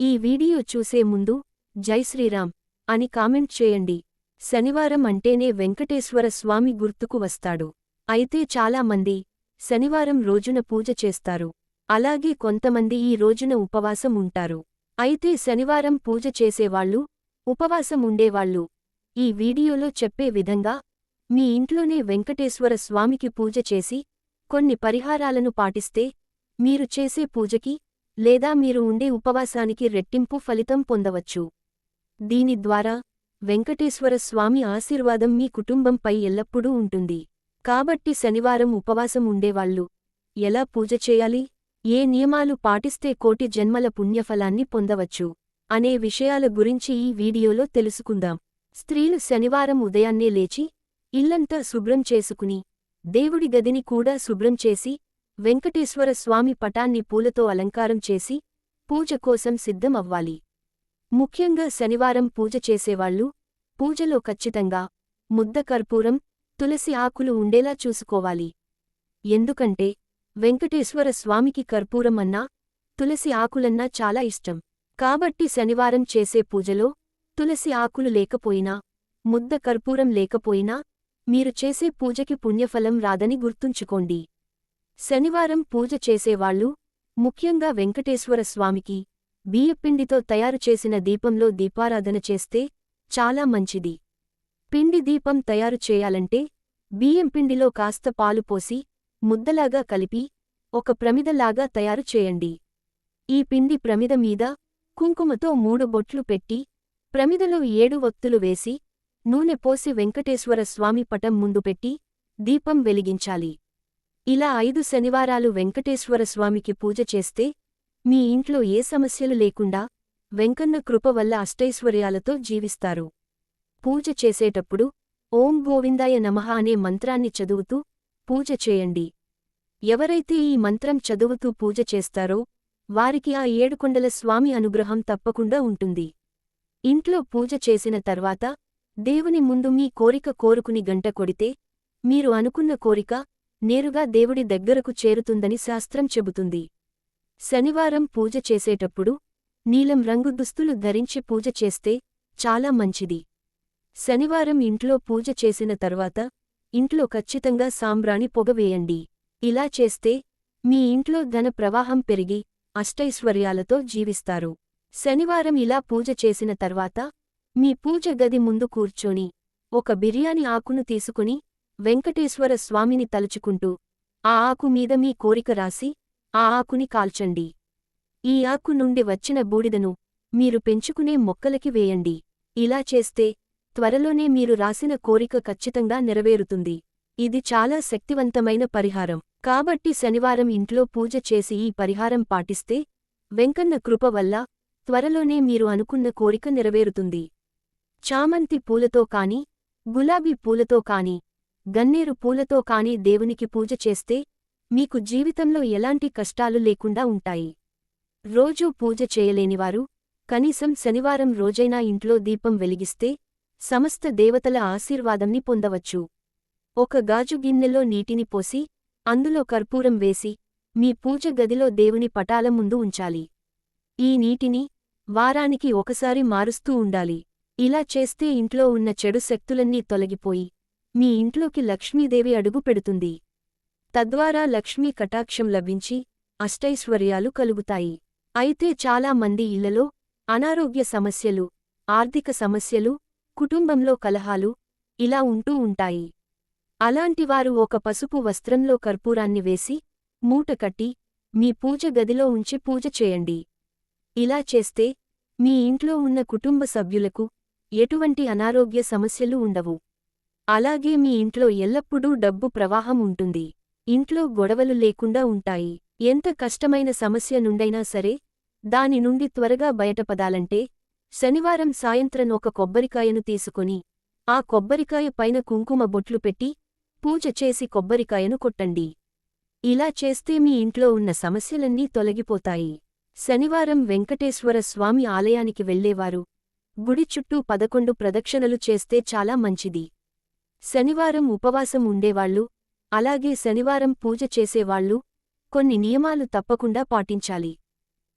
ఈ వీడియో చూసే ముందు జై శ్రీరామ్ అని కామెంట్ చేయండి. శనివారం అంటేనే వెంకటేశ్వర స్వామి గుర్తుకు వస్తాడు. అయితే చాలామంది శనివారం రోజున పూజ చేస్తారు. అలాగే కొంతమంది ఈ రోజున ఉపవాసం ఉంటారు. అయితే శనివారం పూజ చేసేవాళ్ళు ఉపవాసం ఉండేవాళ్ళు. ఈ వీడియోలో చెప్పే విధంగా మీ ఇంట్లోనే వెంకటేశ్వర స్వామికి పూజ చేసి కొన్ని పరిహారాలను పాటిస్తే మీరు చేసే పూజకి లేదా మీరు ఉండే ఉపవాసానికి రెట్టింపు ఫలితం పొందవచ్చు. దీని ద్వారా వెంకటేశ్వర స్వామి ఆశీర్వాదం మీ కుటుంబంపై ఎల్లప్పుడూ ఉంటుంది. కాబట్టి శనివారం ఉపవాసం ఉండేవాళ్ళు. ఎలా పూజ చేయాలి? ఏ నియమాలు పాటిస్తే కోటి జన్మల పుణ్యఫలాన్ని పొందవచ్చు? అనే విషయాల గురించి ఈ వీడియోలో తెలుసుకుందాం. స్త్రీలు శనివారం ఉదయాన్నే లేచి ఇల్లంతా శుభ్రం చేసుకుని దేవుడి గదిని కూడా శుభ్రం చేసి వెంకటేశ్వర స్వామి పటాన్ని పూలతో అలంకారం చేసి పూజ కోసం సిద్ధం అవ్వాలి ముఖ్యంగా శనివారం పూజ చేసేవాళ్ళు పూజలో ఖచ్చితంగా ముద్ద కర్పూరం తులసి ఆకులు ఉండేలా చూసుకోవాలి. ఎందుకంటే వెంకటేశ్వర స్వామికి కర్పూరం అన్నా తులసి ఆకులన్నా చాలా ఇష్టం. కాబట్టి శనివారం చేసే పూజలో తులసి ఆకులు లేకపోయినా ముద్ద కర్పూరం లేకపోయినా మీరు చేసే పూజకి పుణ్యఫలం రాదని గుర్తుంచుకోండి. శనివారం పూజ చేసేవాళ్ళు ముఖ్యంగా వెంకటేశ్వర స్వామికి బియ్యపిండితో తయారు చేసిన దీపంలో దీపారాధన చేస్తే చాలా మంచిది. పిండి దీపం తయారు చేయాలంటే బియ్యం పిండిలో కాస్త పాలు పోసి ముద్దలాగా కలిపి ఒక ప్రమిదలాగా తయారు చేయండి. ఈ పిండి ప్రమిద మీద కుంకుమతో మూడు బొట్లు పెట్టి ప్రమిదలో ఏడు వత్తులు వేసి నూనె పోసి వెంకటేశ్వర స్వామి పటం ముందు పెట్టి దీపం వెలిగించాలి. ఇలా ఐదు శనివారాలు వెంకటేశ్వర స్వామికి పూజ చేస్తే మీ ఇంట్లో ఏ సమస్యలు లేకుండా వెంకన్న కృప వల్ల అష్టైశ్వర్యాలతో జీవిస్తారు. పూజ చేసేటప్పుడు ఓం గోవిందాయ నమః అనే మంత్రాన్ని చదువుతూ పూజ చేయండి. ఎవరైతే ఈ మంత్రం చదువుతూ పూజ చేస్తారో వారికి ఆ ఏడుకొండల స్వామి అనుగ్రహం తప్పకుండా ఉంటుంది. ఇంట్లో పూజ చేసిన తర్వాత దేవుని ముందు మీ కోరిక కోరుకుని గంట కొడితే మీరు అనుకున్న కోరిక నేరుగా దేవుడి దగ్గరకు చేరుతుందని శాస్త్రం చెబుతుంది. శనివారం పూజ చేసేటప్పుడు నీలం రంగు దుస్తులు ధరించి పూజ చేస్తే చాలా మంచిది. శనివారం ఇంట్లో పూజ చేసిన తర్వాత ఇంట్లో ఖచ్చితంగా సాంబ్రాణి పొగవేయండి ఇలా చేస్తే మీ ఇంట్లో ధన ప్రవాహం పెరిగి అష్టైశ్వర్యాలతో జీవిస్తారు. శనివారం ఇలా పూజ చేసిన తర్వాత మీ పూజ గది ముందు కూర్చొని ఒక బిర్యానీ ఆకును తీసుకుని వెంకటేశ్వర స్వామిని తలుచుకుంటూ ఆ ఆకు మీద మీ కోరిక రాసి ఆ ఆకుని కాల్చండి. ఈ ఆకు నుండి వచ్చిన బూడిదను మీరు పెంచుకునే మొక్కలకి వేయండి. ఇలా చేస్తే త్వరలోనే మీరు రాసిన కోరిక ఖచ్చితంగా నెరవేరుతుంది. ఇది చాలా శక్తివంతమైన పరిహారం. కాబట్టి శనివారం ఇంట్లో పూజ చేసి ఈ పరిహారం పాటిస్తే వెంకన్న కృప వల్ల త్వరలోనే మీరు అనుకున్న కోరిక నెరవేరుతుంది. చామంతి పూలతో కాని గులాబీ పూలతో కాని గన్నేరు పూలతో కాని దేవునికి పూజ చేస్తే మీకు జీవితంలో ఎలాంటి కష్టాలు లేకుండా ఉంటాయి. రోజూ పూజ చేయలేనివారు కనీసం శనివారం రోజైనా ఇంట్లో దీపం వెలిగిస్తే సమస్త దేవతల ఆశీర్వాదంని పొందవచ్చు. ఒక గాజు గిన్నెలో నీటిని పోసి అందులో కర్పూరం వేసి మీ పూజ గదిలో దేవుని పటాల ముందు ఉంచాలి. ఈ నీటిని వారానికి ఒకసారి మారుస్తూ ఉండాలి. ఇలా చేస్తే ఇంట్లో ఉన్న చెడు శక్తులన్నీ తొలగిపోయి మీ ఇంట్లోకి లక్ష్మీదేవి అడుగు పెడుతుంది. తద్వారా లక్ష్మీ కటాక్షం లభించి అష్టైశ్వర్యాలు కలుగుతాయి. అయితే చాలా మంది ఇళ్ళలో అనారోగ్య సమస్యలు ఆర్థిక సమస్యలు కుటుంబంలో కలహాలు ఇలా ఉంటూ ఉంటాయి. అలాంటివారు ఒక పసుపు వస్త్రంలో కర్పూరాన్ని వేసి మూట కట్టి మీ పూజ గదిలో ఉంచి పూజ చేయండి. ఇలా చేస్తే మీ ఇంట్లో ఉన్న కుటుంబ సభ్యులకు ఎటువంటి అనారోగ్య సమస్యలు ఉండవు. అలాగే మీ ఇంట్లో ఎల్లప్పుడూ డబ్బు ప్రవాహం ఉంటుంది. ఇంట్లో గొడవలు లేకుండా ఉంటాయి. ఎంత కష్టమైన సమస్య నుండైనా సరే దాని నుండి త్వరగా బయటపడాలంటే శనివారం సాయంత్రం ఒక కొబ్బరికాయను తీసుకొని ఆ కొబ్బరికాయ పైన కుంకుమ బొట్లు పెట్టి పూజ చేసి కొబ్బరికాయను కొట్టండి. ఇలా చేస్తే మీ ఇంట్లో ఉన్న సమస్యలన్నీ తొలగిపోతాయి. శనివారం వెంకటేశ్వర స్వామి ఆలయానికి వెళ్ళేవారు గుడి చుట్టూ పదకొండు ప్రదక్షిణలు చేస్తే చాలా మంచిది. శనివారం ఉపవాసం ఉండేవాళ్ళు అలాగే శనివారం పూజ చేసేవాళ్ళు కొన్ని నియమాలు తప్పకుండా పాటించాలి.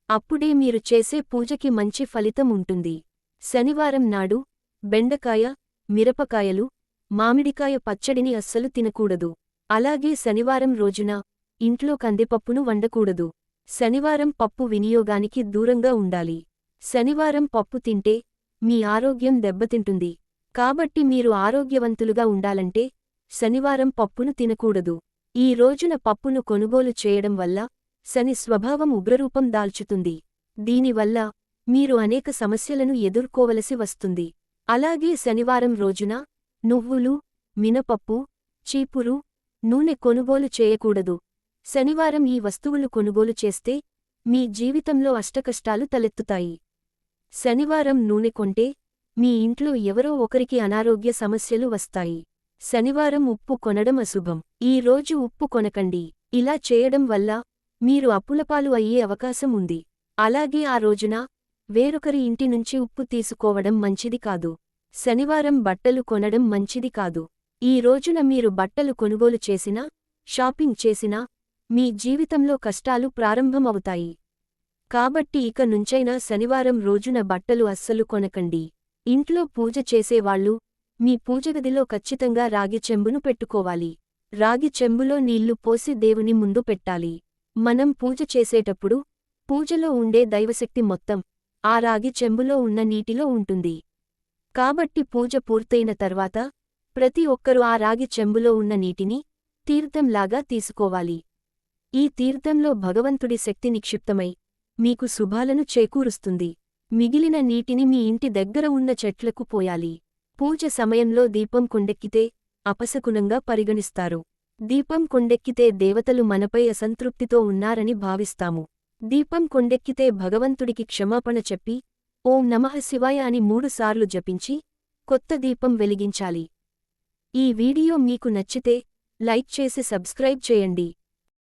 అప్పుడే మీరు చేసే పూజకి మంచి ఫలితం ఉంటుంది. శనివారం నాడు బెండకాయ మిరపకాయలు మామిడికాయ పచ్చడిని అస్సలు తినకూడదు. అలాగే శనివారం రోజున ఇంట్లో కందిపప్పును వండకూడదు. శనివారం పప్పు వినియోగానికి దూరంగా ఉండాలి. శనివారం పప్పు తింటే మీ ఆరోగ్యం దెబ్బతింటుంది. కాబట్టి మీరు ఆరోగ్యవంతులుగా ఉండాలంటే శనివారం పప్పును తినకూడదు. ఈ రోజున పప్పును కొనుగోలు చేయడం వల్ల శని స్వభావం ఉగ్రరూపం దాల్చుతుంది. దీనివల్ల మీరు అనేక సమస్యలను ఎదుర్కోవలసి వస్తుంది. అలాగే శనివారం రోజున నువ్వులు మినపప్పు చీపురు నూనె కొనుగోలు చేయకూడదు. శనివారం ఈ వస్తువులు కొనుగోలు చేస్తే మీ జీవితంలో అష్టకష్టాలు తలెత్తుతాయి. శనివారం నూనె కొంటే మీ ఇంట్లో ఎవరో ఒకరికి అనారోగ్య సమస్యలు వస్తాయి. శనివారం ఉప్పు కొనడం అశుభం. ఈ రోజు ఉప్పు కొనకండి. ఇలా చేయడం వల్ల మీరు అప్పులపాలు అయ్యే అవకాశం ఉంది. అలాగే ఆ రోజున వేరొకరి ఇంటి నుంచి ఉప్పు తీసుకోవడం మంచిది కాదు. శనివారం బట్టలు కొనడం మంచిది కాదు. ఈ రోజున మీరు బట్టలు కొనుగోలు చేసినా షాపింగ్ చేసినా మీ జీవితంలో కష్టాలు ప్రారంభమవుతాయి. కాబట్టి ఇక నుంచైనా శనివారం రోజున బట్టలు అస్సలు కొనకండి. ఇంట్లో పూజ చేసేవాళ్ళు మీ పూజగదిలో ఖచ్చితంగా రాగి చెంబును పెట్టుకోవాలి. రాగి చెంబులో నీళ్ళు పోసి దేవుని ముందు పెట్టాలి. మనం పూజ చేసేటప్పుడు పూజలో ఉండే దైవశక్తి మొత్తం ఆ రాగి చెంబులో ఉన్న నీటిలో ఉంటుంది. కాబట్టి పూజ పూర్తయిన తర్వాత ప్రతి ఒక్కరూ ఆ రాగి చెంబులో ఉన్న నీటిని తీర్థంలాగా తీసుకోవాలి. ఈ తీర్థంలో భగవంతుడి శక్తి నిక్షిప్తమై మీకు శుభాలను చేకూరుస్తుంది. మిగిలిన నీటిని మీ ఇంటి దగ్గర ఉన్న చెట్లకు పోయాలి. పూజ సమయంలో దీపం కొండెక్కితే అపశకునంగా పరిగణిస్తారు. దీపం కొండెక్కితే దేవతలు మనపై అసంతృప్తితో ఉన్నారని భావిస్తాము. దీపం కొండెక్కితే భగవంతుడికి క్షమాపణ చెప్పి ఓం నమః శివాయ అని మూడుసార్లు జపించి కొత్త దీపం వెలిగించాలి. ఈ వీడియో మీకు నచ్చితే లైక్ చేసి సబ్స్క్రైబ్ చేయండి.